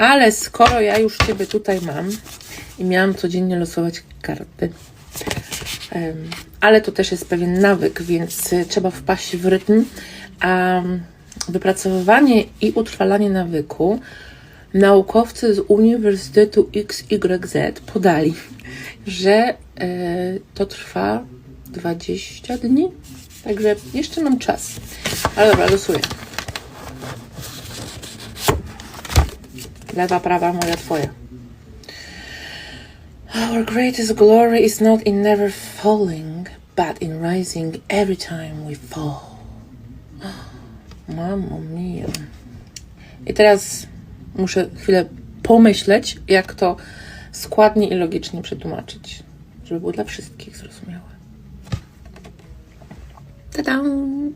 Ale skoro ja już Ciebie tutaj mam i miałam codziennie losować karty, ale to też jest pewien nawyk, więc y, trzeba wpaść w rytm, a wypracowywanie i utrwalanie nawyku naukowcy z Uniwersytetu XYZ podali, że e, to trwa 20 dni, także jeszcze mam czas. Ale dobra, losuję. Lewa, prawa, moja, twoja. Our greatest glory is not in never falling, but in rising every time we fall. Mamo mia. I teraz muszę chwilę pomyśleć, jak to składnie i logicznie przetłumaczyć, żeby było dla wszystkich zrozumiałe. Ta-dam!